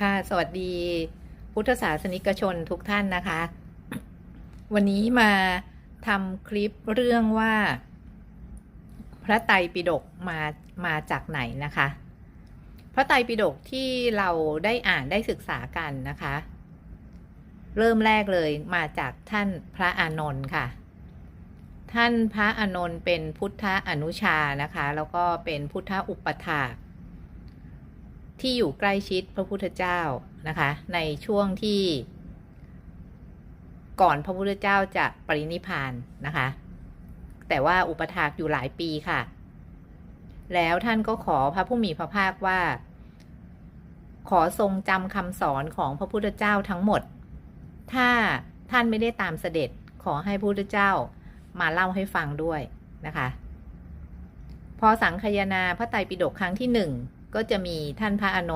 ค่ะ สวัสดีพุทธศาสนิกชนทุกท่านนะคะ วันนี้มาทำคลิปเรื่องว่า พระไตรปิฎกมามาจากไหนนะคะ พระไตรปิฎกที่เราได้อ่านได้ศึกษากันนะคะ เริ่มแรกเลยมาจากท่านพระอานนท์ค่ะ ท่านพระอานนท์เป็นพุทธอนุชานะคะ แล้วก็เป็นพุทธอุปถาก ที่อยู่ใกล้ชิดพระพุทธเจ้านะคะ ในช่วงที่ ก่อนพระพุทธเจ้าจะปรินิพานนะคะ แต่ว่าอุปถากอยู่หลายปีค่ะ แล้วท่านก็ขอพระผู้มีพระภาคว่า ขอทรงจำคำสอนของพระพุทธเจ้าทั้งหมด ถ้าท่านไม่ได้ตามเสด็จขอให้พระพุทธเจ้ามาเล่าให้ฟังด้วยนะคะ พอสังคยนาพระไตรปิฎกครั้งที่หนึ่ง ก็จะมีท่านพระอาน